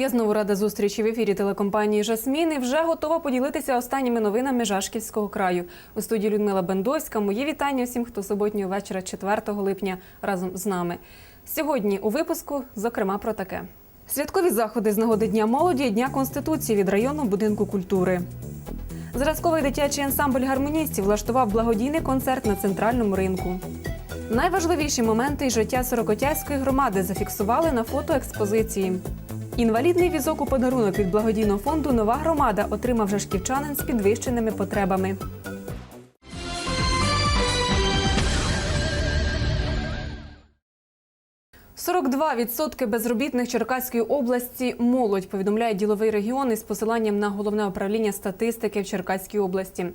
Я знову рада зустрічі в ефірі телекомпанії Жасмін і вже готова поділитися останніми новинами Жашківського краю. У студії Людмила Бендовська. Мої вітання всім, хто суботнього вечора 4 липня разом з нами. Сьогодні у випуску, зокрема, про таке: святкові заходи з нагоди Дня молоді і Дня Конституції від районного будинку культури. Зразковий дитячий ансамбль гармоністів влаштував благодійний концерт на центральному ринку. Найважливіші моменти життя Сорокотязької громади зафіксували на фотоекспозиції. Інвалідний візок у подарунок від благодійного фонду Нова громада отримав жашківчанин з підвищеними потребами. «42% безробітних Черкаської області молодь повідомляє діловий регіон із посиланням на головне управління статистики в Черкаській області.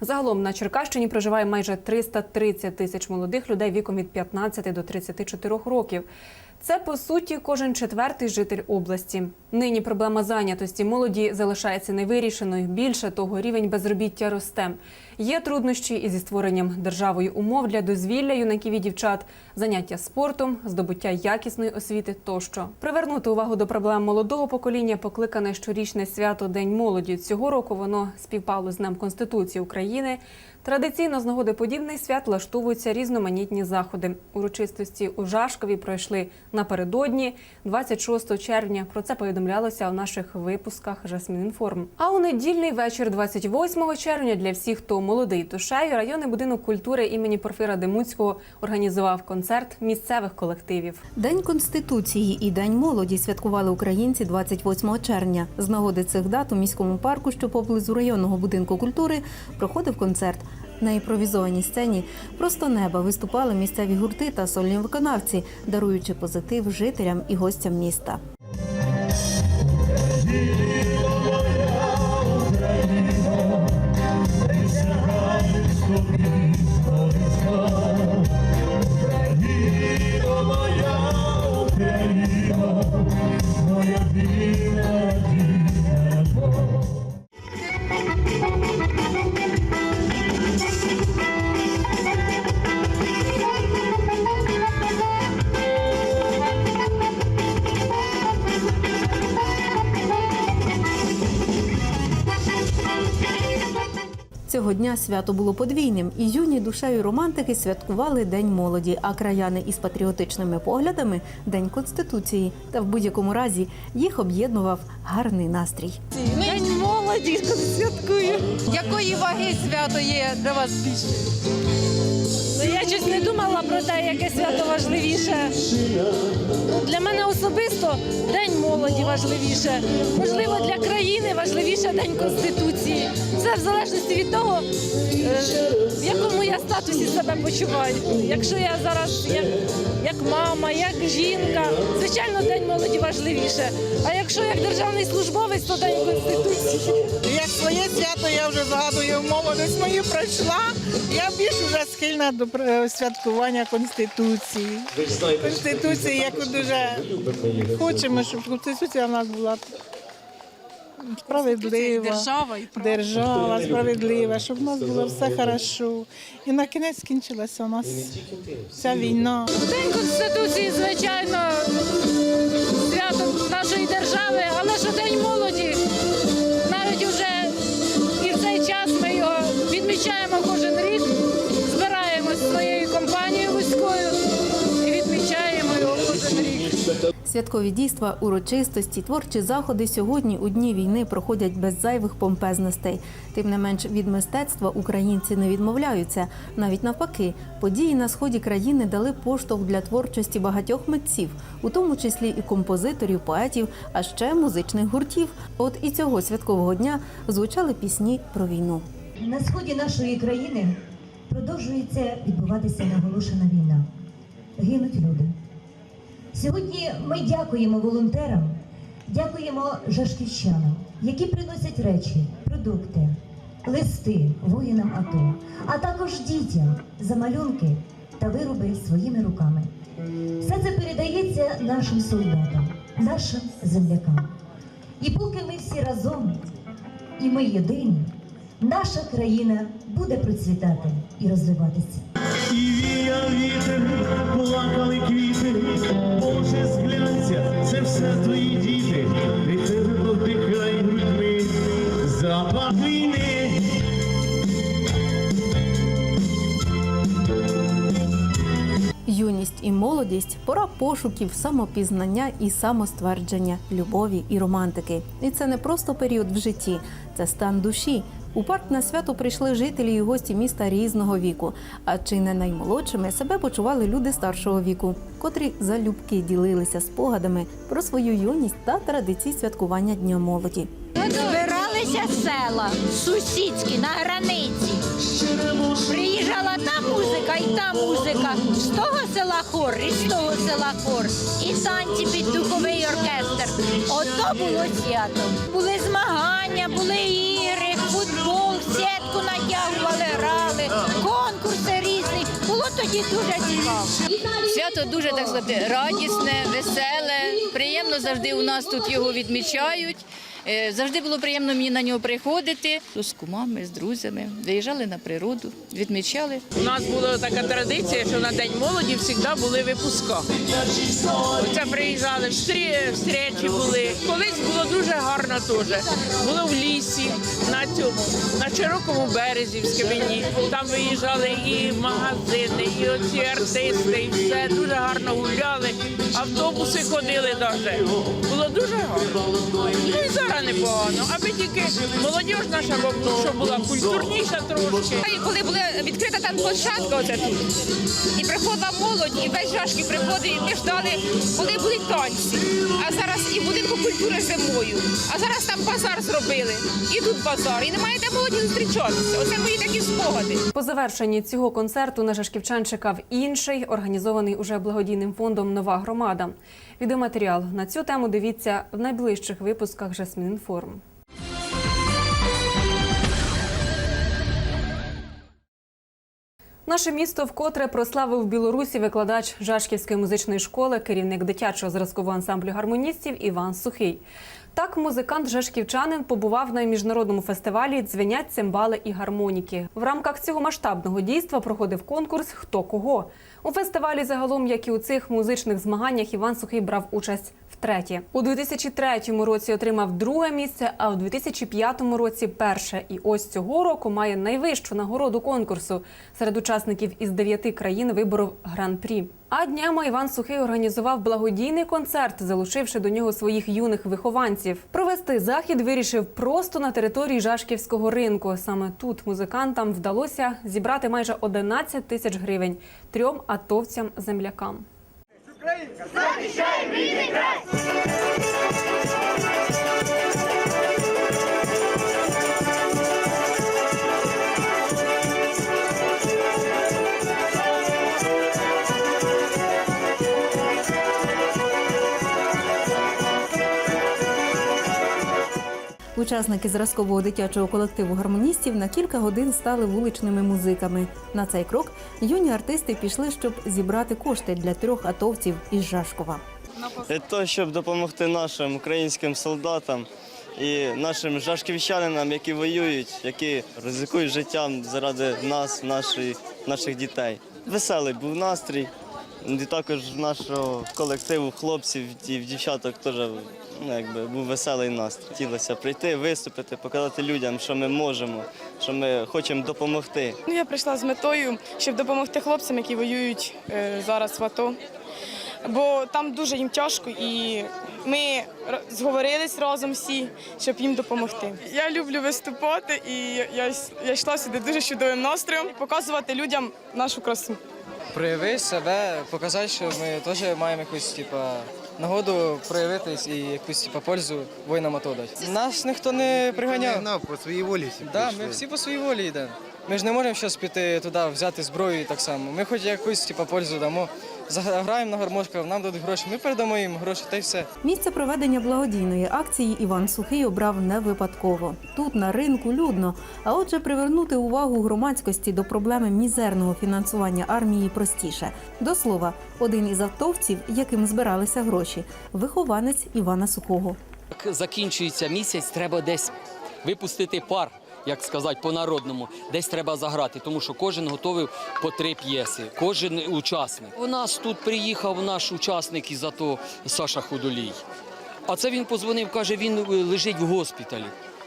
Загалом на Черкащині проживає майже 330 тисяч молодих людей віком від 15 до 34 років. Це по суті кожен четвертий житель області. Нині проблема зайнятості молоді залишається невирішеною. Більше того, рівень безробіття росте. Є труднощі із зі створенням державою умов для дозвілля юнаків і дівчат, заняття спортом, здобуття якісної освіти тощо. Привернути увагу до проблем молодого покоління покликане щорічне свято День молоді. Цього року воно співпало з Днем Конституції України. Традиційно з нагоди подібних свят влаштовуються різноманітні заходи. Урочистості у Жашкові пройшли напередодні, 26 червня. Про це повідомлялося у наших випусках Жасмінінформ. А у недільний вечір, 28 червня, для всіх, хто молодий душею, районний будинок культури імені Порфира Демуцького організував концерт місцевих колективів. День конституції і День молоді святкували українці 28 червня. З нагоди цих дат у міському парку, що поблизу районного будинку культури, проходив концерт. На імпровізованій сцені просто неба виступали місцеві гурти та сольні виконавці, даруючи позитив жителям і гостям міста. Дня свято було подвійним, і юні душею романтики святкували День молоді, а краяни із патріотичними поглядами День конституції. Та в будь-якому разі їх об'єднував гарний настрій. День молоді святкую. Якої ваги свято є для вас більше? Щось не думала про те, яке свято важливіше. Для мене особисто День молоді важливіше. Можливо, для країни важливіше День Конституції. Це в залежності від того, е, в якому я статусі себе почуваю. Якщо я зараз як, як мама, як жінка, звичайно, День молоді важливіше. А якщо як державний службовець, то День Конституції. Своє свято я вже згадую, молодість мою пройшла. Я більш вже схильна до е, святкування Конституції. Конституції, яку дуже хочемо, щоб Конституція в нас була справедлива. Держава і право. Держава справедлива, щоб в нас було все хорошо. І на кінець скінчилася у нас ця війна. День Конституції, звичайно, Святкові дійства, урочистості, творчі заходи сьогодні у дні війни проходять без зайвих помпезностей. Тим не менш від мистецтва українці не відмовляються. Навіть навпаки, події на сході країни дали поштовх для творчості багатьох митців, у тому числі і композиторів, поетів, а ще музичних гуртів. От і цього святкового дня звучали пісні про війну. На сході нашої країни продовжується відбуватися наголошена війна. Гинуть люди. Сьогодні ми дякуємо волонтерам, дякуємо жашківчанам, які приносять речі, продукти, листи воїнам АТО, а також дітям за малюнки та вироби своїми руками. Все це передається нашим солдатам, нашим землякам. І поки ми всі разом і ми єдині, наша країна буде процвітати і розвиватися. І віяв вітер, плакали квіти, молодість пора пошуків, самопізнання і самоствердження, любові і романтики. І це не просто період в житті, це стан душі. У парк на свято прийшли жителі і гості міста різного віку. А чи не наймолодшими себе почували люди старшого віку, котрі залюбки ділилися спогадами про свою юність та традиції святкування Дня молоді. Збиралися села сусідські на границі. Приїжджала та музика, і та музика. З того села хор, і з того села хор. І танці під духовий оркестр. Ото було свято. Були змагання, були ігри, футбол, сітку натягували, грали, конкурси різні. Було тоді дуже цікаво. Свято дуже так сказати, радісне, веселе. Приємно завжди у нас тут його відмічають. Е, Завжди було приємно мені на нього приходити з кумами, з друзями. Виїжджали на природу, відмічали. У нас була така традиція, що на День молоді завжди були випуска. Оце приїжджали, встречі були. Колись було дуже гарно теж. Було в лісі, на цьому, на широкому березі в Скибині. Там виїжджали і магазини, і оці артисти, і все. Дуже гарно гуляли. Автобуси ходили навіть. Було дуже гарно. Ну і зараз непогано. Аби тільки молодіж наша, щоб була культурніша трошки. І коли була відкрита там площадка, оце тут, і приходила молодь, і весь жашки приходить, і ми ждали, коли будуть танці. А зараз і в будинку культури зимою. А зараз там базар зробили. І тут базар. І немає де молоді зустрічатися. Оце мої такі спогади. По завершенні цього концерту на Жашківчан чекав інший, організований уже благодійним фондом Нова громада. Відеоматеріал на цю тему дивіться в найближчих випусках Жасмінінформ. Наше місто вкотре прославив в Білорусі викладач Жашківської музичної школи, керівник дитячого зразкового ансамблю гармоністів Іван Сухий. Так, музикант Жашківчанин побував на міжнародному фестивалі Дзвенять цимбали і гармоніки. В рамках цього масштабного дійства проходив конкурс Хто кого. У фестивалі загалом, як і у цих музичних змаганнях, Іван Сухий брав участь втретє. У 2003 році отримав друге місце, а у 2005 році перше. І ось цього року має найвищу нагороду конкурсу серед учасників із дев'яти країн вибору гран-прі. А днями Іван Сухий організував благодійний концерт, залучивши до нього своїх юних вихованців. Провести захід вирішив просто на території Жашківського ринку. Саме тут музикантам вдалося зібрати майже 11 тисяч гривень трьом атовцям-землякам. Ukraine! Za Ukraine! Учасники зразкового дитячого колективу гармоністів на кілька годин стали вуличними музиками. На цей крок юні артисти пішли, щоб зібрати кошти для трьох атовців із Жашкова. Для щоб допомогти нашим українським солдатам і нашим жашківчанинам, які воюють, які ризикують життям заради нас, нашої, наших дітей. Веселий був настрій. І також нашого колективу хлопців і дівчаток теж ну, якби, був веселий настрій. Хотілося прийти, виступити, показати людям, що ми можемо, що ми хочемо допомогти. Ну, я прийшла з метою, щоб допомогти хлопцям, які воюють е, зараз в АТО. Бо там дуже їм тяжко, і ми зговорились разом всі, щоб їм допомогти. Я люблю виступати, і я, я йшла сюди дуже чудовим настроєм показувати людям нашу красу. Прояви себе, показати, що ми теж маємо якусь типа, нагоду проявитись і якусь типу, пользу воїнам АТО дати. Нас ніхто не приганяв. по своїй волі всі Да, ми всі по своїй волі йдемо. Ми ж не можемо щось піти туди, взяти зброю і так само. Ми хоч якусь типу, пользу дамо. Заграємо на гармошках, нам дадуть гроші, ми передамо їм гроші та й все. Місце проведення благодійної акції Іван Сухий обрав не випадково. Тут на ринку людно. А отже, привернути увагу громадськості до проблеми мізерного фінансування армії простіше. До слова, один із автовців, яким збиралися гроші, вихованець Івана Сухого. Закінчується місяць, треба десь випустити пар, як сказати, по-народному. Десь треба заграти, тому що кожен готовий по три п'єси, кожен учасник. У нас тут приїхав наш учасник із АТО Саша Худолій. А це він позвонив, каже, він е, лежить в госпіталі.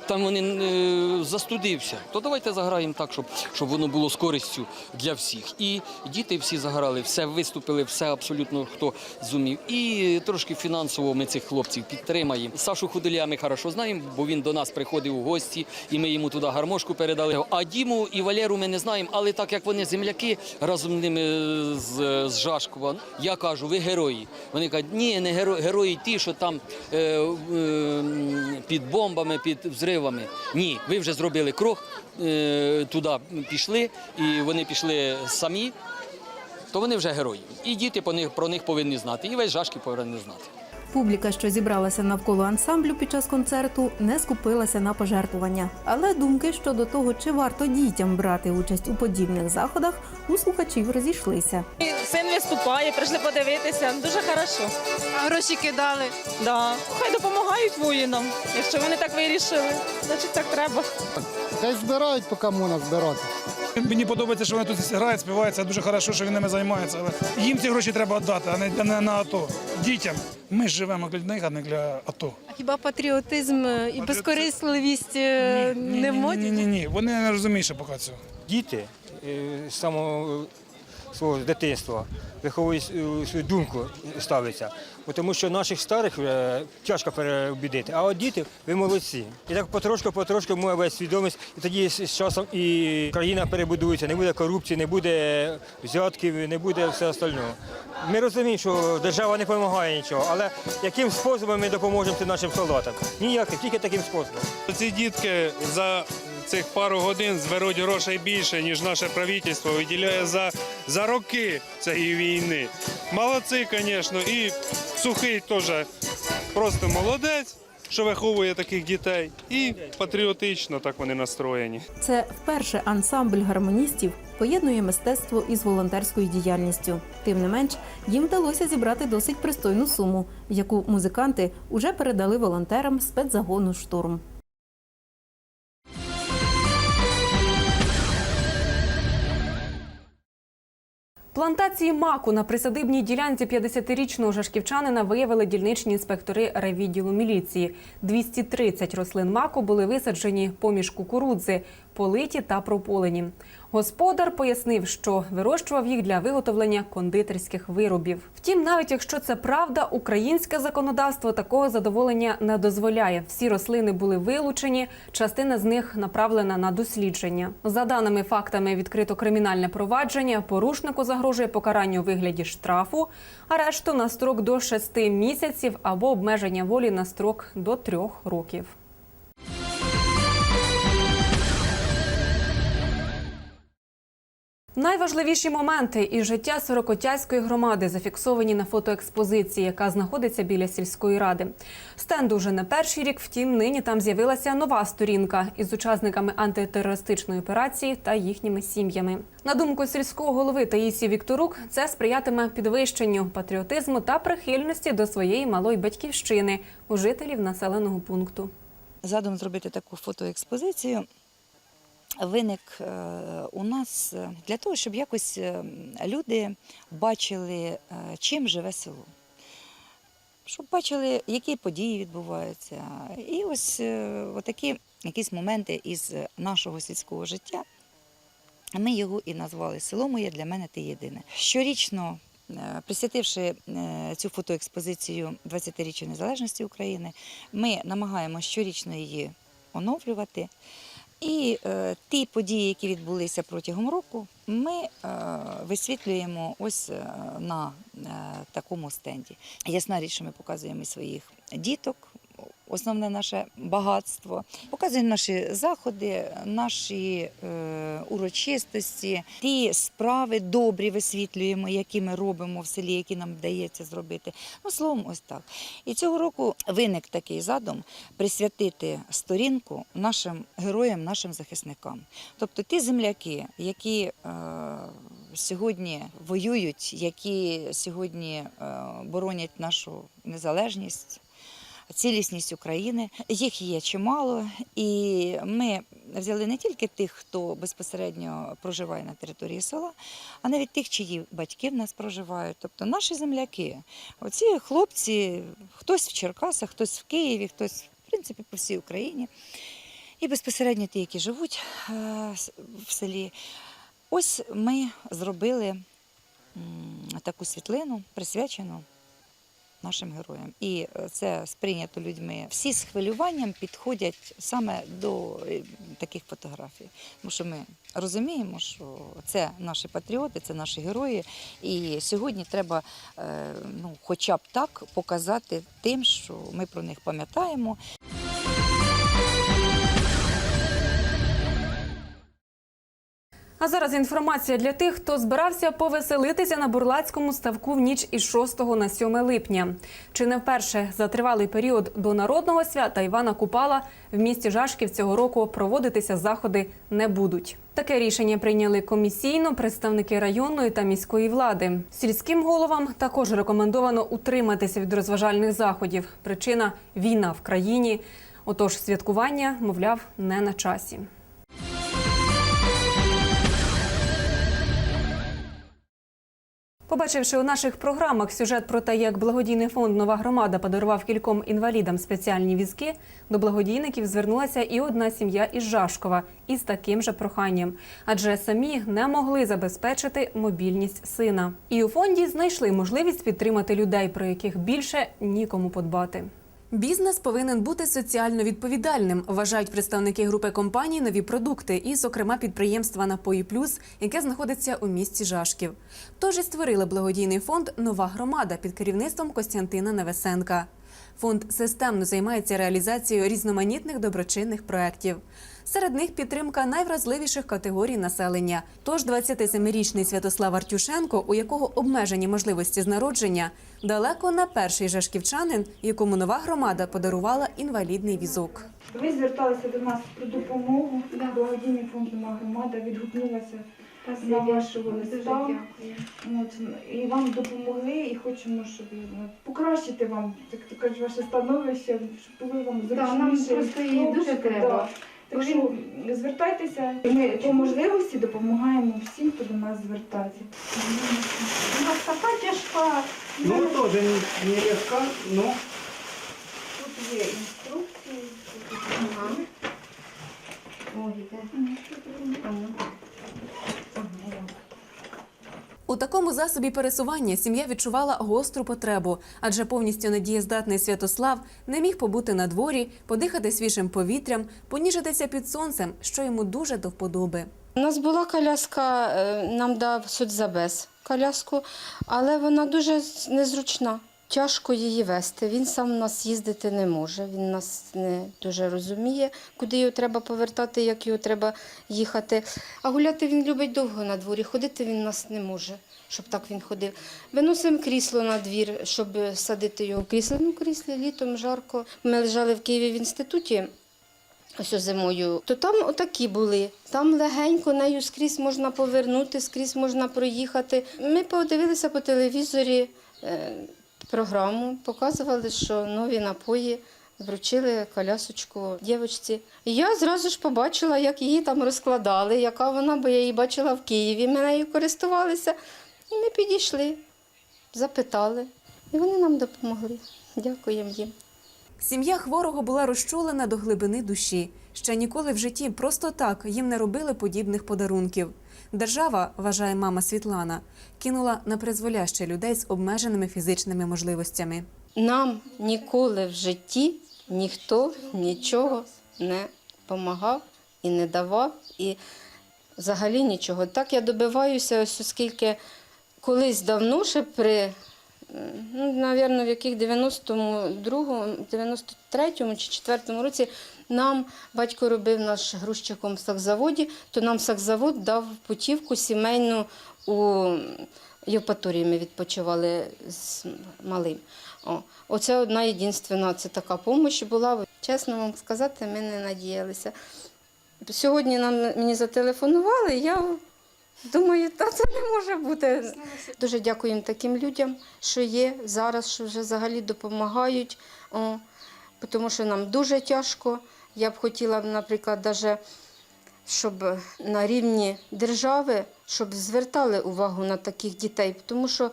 Там вони е, застудився. То давайте заграємо так, щоб, щоб воно було з користю для всіх. І діти всі заграли, все виступили, все абсолютно хто зумів. І трошки фінансово ми цих хлопців підтримаємо. Сашу Худоля ми хорошо знаємо, бо він до нас приходив у гості, і ми йому туди гармошку передали. А Діму і Валеру ми не знаємо, але так як вони земляки разом з ними з, з Жашкова, я кажу, ви герої. Вони кажуть, ні, не герої, герої ті, що там е, е, під бомбами, під взривами. Ні, ви вже зробили крок, е, туди пішли, і вони пішли самі, то вони вже герої. І діти про них повинні знати, і весь Жашків повинен знати. Публіка, що зібралася навколо ансамблю під час концерту, не скупилася на пожертвування. Але думки щодо того, чи варто дітям брати участь у подібних заходах, у слухачів розійшлися. Син виступає, прийшли подивитися. Дуже хорошо. А гроші кидали. Да. Хай допомагають воїнам. Якщо вони так вирішили, значить так треба. Хай збирають, поки можна збирати. Мені подобається, що вони тут грають, співають. Це дуже хорошо, що він ними займається. Але їм ці гроші треба віддати, а не, не на АТО. Дітям. Ми живемо для них, а не для АТО. А хіба патріотизм і безкорисливість ні, не ні, вмодять? ні, ні, ні. Вони не розуміють ще поки цього. Діти е, з самого свого дитинства виховують е, свою думку ставляться. Тому що наших старих вже тяжко переобідити, а от діти, ви молодці. І так потрошку, потрошку має весь свідомість, і тоді з часом і країна перебудується, не буде корупції, не буде взятків, не буде все остального. Ми розуміємо, що держава не допомагає нічого, але яким способом ми допоможемо цим нашим солдатам? Ніяким, тільки таким способом. Ці дітки за цих пару годин зберуть грошей більше, ніж наше правительство виділяє за, за роки цієї війни. Молодці, звісно, і сухий теж просто молодець, що виховує таких дітей, і патріотично так вони настроєні. Це вперше ансамбль гармоністів поєднує мистецтво із волонтерською діяльністю. Тим не менш, їм вдалося зібрати досить пристойну суму, яку музиканти уже передали волонтерам спецзагону штурм. Плантації маку на присадибній ділянці 50-річного жашківчанина виявили дільничні інспектори райвідділу міліції. 230 рослин маку були висаджені поміж кукурудзи, политі та прополені. Господар пояснив, що вирощував їх для виготовлення кондитерських виробів. Втім, навіть якщо це правда, українське законодавство такого задоволення не дозволяє. Всі рослини були вилучені, частина з них направлена на дослідження. За даними фактами, відкрито кримінальне провадження. Порушнику загрожує покарання у вигляді штрафу, арешту на строк до 6 місяців або обмеження волі на строк до 3 років. Найважливіші моменти із життя Сорокотязької громади зафіксовані на фотоекспозиції, яка знаходиться біля сільської ради. Стенд уже не перший рік, втім, нині там з'явилася нова сторінка із учасниками антитерористичної операції та їхніми сім'ями. На думку сільського голови Таїсі Вікторук, це сприятиме підвищенню патріотизму та прихильності до своєї малої батьківщини у жителів населеного пункту. Задум зробити таку фотоекспозицію виник е, у нас е, для того, щоб якось е, люди бачили, чим живе село. Щоб бачили, які події відбуваються. І ось отакі якісь моменти із нашого сільського життя. Ми його і назвали Село моє для мене ти єдине. Щорічно, присвятивши цю фотоекспозицію 20-річчю незалежності України, ми намагаємося щорічно її оновлювати. І е, ті події, які відбулися протягом року, ми е, висвітлюємо ось е, на е, такому стенді. Ясна річ, що ми показуємо своїх діток. Основне наше багатство. Показуємо наші заходи, наші е, урочистості, ті справи добрі висвітлюємо, які ми робимо в селі, які нам вдається зробити. Ну, словом, ось так. І цього року виник такий задум присвятити сторінку нашим героям, нашим захисникам. Тобто ті земляки, які е, сьогодні воюють, які сьогодні е, боронять нашу незалежність. Цілісність України їх є чимало, і ми взяли не тільки тих, хто безпосередньо проживає на території села, а навіть тих, чиї батьки в нас проживають, тобто наші земляки. Оці хлопці, хтось в Черкасах, хтось в Києві, хтось в принципі по всій Україні. і безпосередньо ті, які живуть е, в селі. Ось ми зробили таку світлину, присвячену нашим героям. І е, це сприйнято людьми. Всі з хвилюванням підходять саме до е, таких фотографій. Тому що ми розуміємо, що це наші патріоти, це наші герої. І сьогодні треба е, ну, хоча б так показати тим, що ми про них пам'ятаємо. А зараз інформація для тих, хто збирався повеселитися на бурлацькому ставку в ніч із 6 на 7 липня. Чи не вперше за тривалий період до народного свята Івана Купала в місті Жашків цього року проводитися заходи не будуть. Таке рішення прийняли комісійно представники районної та міської влади. Сільським головам також рекомендовано утриматися від розважальних заходів. Причина війна в країні. Отож, святкування, мовляв, не на часі. Побачивши у наших програмах сюжет про те, як благодійний фонд Нова громада подарував кільком інвалідам спеціальні візки, до благодійників звернулася і одна сім'я із Жашкова із таким же проханням, адже самі не могли забезпечити мобільність сина. І у фонді знайшли можливість підтримати людей, про яких більше нікому подбати. Бізнес повинен бути соціально відповідальним, вважають представники групи компаній нові продукти, і, зокрема, підприємства Напої Плюс, яке знаходиться у місті Жашків. Тож і створили благодійний фонд Нова громада під керівництвом Костянтина Невесенка. Фонд системно займається реалізацією різноманітних доброчинних проєктів. Серед них підтримка найвразливіших категорій населення. Тож 27-річний Святослав Артюшенко, у якого обмежені можливості з народження, далеко не перший жашківчанин, якому нова громада подарувала інвалідний візок. Ви зверталися до нас про допомогу. Благодійний фонд «Нова громада відгукнулася на вашого листа. І вам допомогли, і хочемо, щоб ну, покращити вам, як то кажуть, ваше становище, щоб було вам зручніше. нам просто її дуже Да. Так що звертайтеся, ми по можливості допомагаємо всім, хто до нас звертається. У нас така тяжка. Ну, теж не, легка, но Тут є інструкції. Ага. Ой, де? У такому засобі пересування сім'я відчувала гостру потребу, адже повністю недієздатний Святослав не міг побути на дворі, подихати свіжим повітрям, поніжитися під сонцем, що йому дуже до вподоби. У нас була коляска, е, нам дав суд за без коляску, але вона дуже незручна. Тяжко її вести. Він сам нас їздити не може. Він нас не дуже розуміє, куди його треба повертати, як його треба їхати. А гуляти він любить довго на дворі. Ходити він нас не може, щоб так він ходив. Виносимо крісло на двір, щоб садити його в крісло. Ну, кріслі літом жарко. Ми лежали в Києві в інституті ось зимою, то там отакі були. Там легенько нею скрізь можна повернути, скрізь можна проїхати. Ми подивилися по телевізорі е, програму, показували, що нові напої. Вручили колясочку дівчинці. Я зразу ж побачила, як її там розкладали, яка вона, бо я її бачила в Києві. Ми нею користувалися. І ми підійшли, запитали. І вони нам допомогли. Дякуємо їм. Сім'я хворого була розчулена до глибини душі. Ще ніколи в житті просто так їм не робили подібних подарунків. Держава, вважає мама Світлана, кинула на призволяще людей з обмеженими фізичними можливостями. Нам ніколи в житті ніхто нічого не допомагав і не давав, і взагалі нічого. Так я добиваюся, ось оскільки колись давно ще при, ну, навірно, в яких 92-му, 93-му чи 4-му році нам батько робив наш грузчиком в сакзаводі, то нам сакзавод дав путівку сімейну у Євпаторії ми відпочивали з малим. О, оце одна єдинственна це така допомога була. Чесно вам сказати, ми не надіялися. Сьогодні нам мені зателефонували, я думаю, та це не може бути. Дуже дякуємо таким людям, що є зараз, що вже взагалі допомагають, о, тому що нам дуже тяжко. Я б хотіла, наприклад, даже, щоб на рівні держави щоб звертали увагу на таких дітей, тому що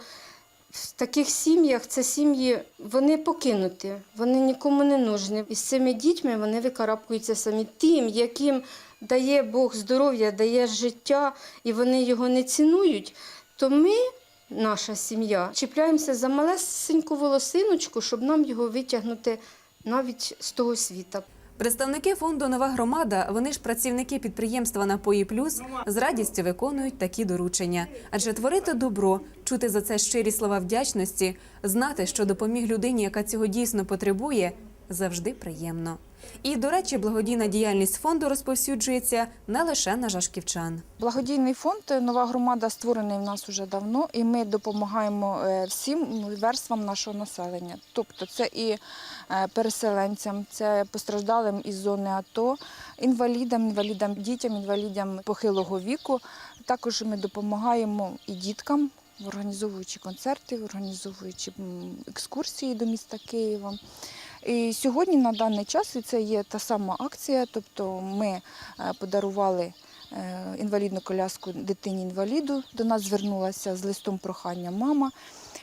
В таких сім'ях це сім'ї, вони покинуті, вони нікому не нужні. І з цими дітьми вони викарабкуються самі тим, яким дає Бог здоров'я, дає життя, і вони його не цінують, то ми, наша сім'я, чіпляємося за малесеньку волосиночку, щоб нам його витягнути навіть з того світа. Представники фонду Нова громада, вони ж працівники підприємства Напої Плюс з радістю виконують такі доручення. Адже творити добро, чути за це щирі слова вдячності, знати, що допоміг людині, яка цього дійсно потребує, завжди приємно. І, до речі, благодійна діяльність фонду розповсюджується не лише на жашківчан. Благодійний фонд Нова громада створений в нас уже давно, і ми допомагаємо е, всім верствам нашого населення. Тобто це і е, переселенцям, це постраждалим із зони АТО, інвалідам, інвалідам, дітям, інвалідам похилого віку. Також ми допомагаємо і діткам, організовуючи концерти, організовуючи екскурсії до міста Києва. І сьогодні на даний час і це є та сама акція, тобто ми е, подарували е, інвалідну коляску дитині-інваліду. До нас звернулася з листом прохання мама,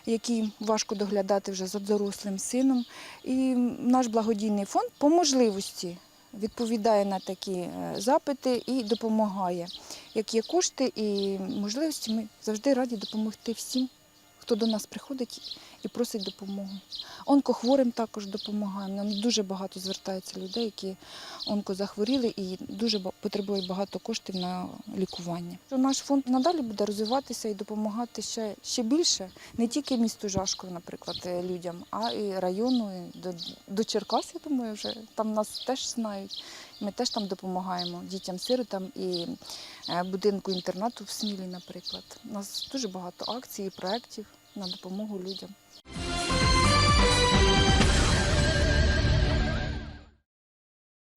якій важко доглядати вже за дорослим сином. І наш благодійний фонд по можливості відповідає на такі е, запити і допомагає. Як є кошти і можливості, ми завжди раді допомогти всім, хто до нас приходить і просить допомогу. Онкохворим також допомагаємо. Нам дуже багато звертається людей, які онкозахворіли і дуже потребують багато коштів на лікування. Наш фонд надалі буде розвиватися і допомагати ще, ще більше, не тільки місту Жашков, наприклад, е, людям, а і району, і до, до Черкас, я думаю, вже там нас теж знають. Ми теж там допомагаємо дітям-сиротам і е, будинку інтернату в Смілі, наприклад. У нас дуже багато акцій і проєктів на допомогу людям.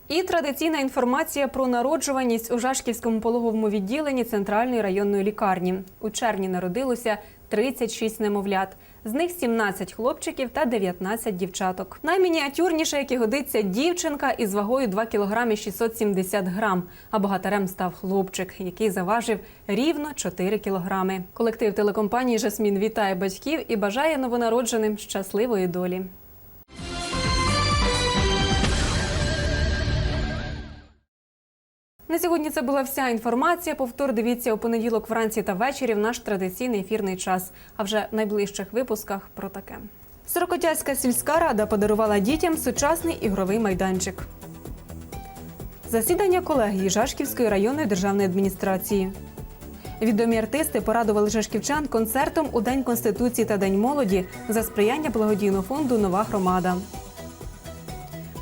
І традиційна інформація про народжуваність у Жашківському пологовому відділенні центральної районної лікарні. У червні народилося 36 немовлят. З них 17 хлопчиків та 19 дівчаток. Наймініатюрніша, які годиться, дівчинка із вагою 2 кг 670 грам. А богатарем став хлопчик, який заважив рівно 4 кілограми. Колектив телекомпанії Жасмін вітає батьків і бажає новонародженим щасливої долі. Сьогодні це була вся інформація. Повтор дивіться у понеділок вранці та ввечері в наш традиційний ефірний час. А вже в найближчих випусках про таке. Сорокотязька сільська рада подарувала дітям сучасний ігровий майданчик. Засідання колегії Жашківської районної державної адміністрації. Відомі артисти порадували жашківчан концертом у День Конституції та День молоді за сприяння благодійного фонду Нова громада.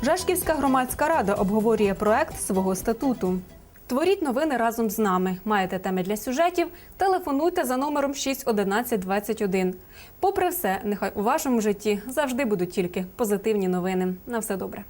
Жашківська громадська рада обговорює проект свого статуту. Творіть новини разом з нами. Маєте теми для сюжетів? Телефонуйте за номером 61121. Попри все, нехай у вашому житті завжди будуть тільки позитивні новини. На все добре.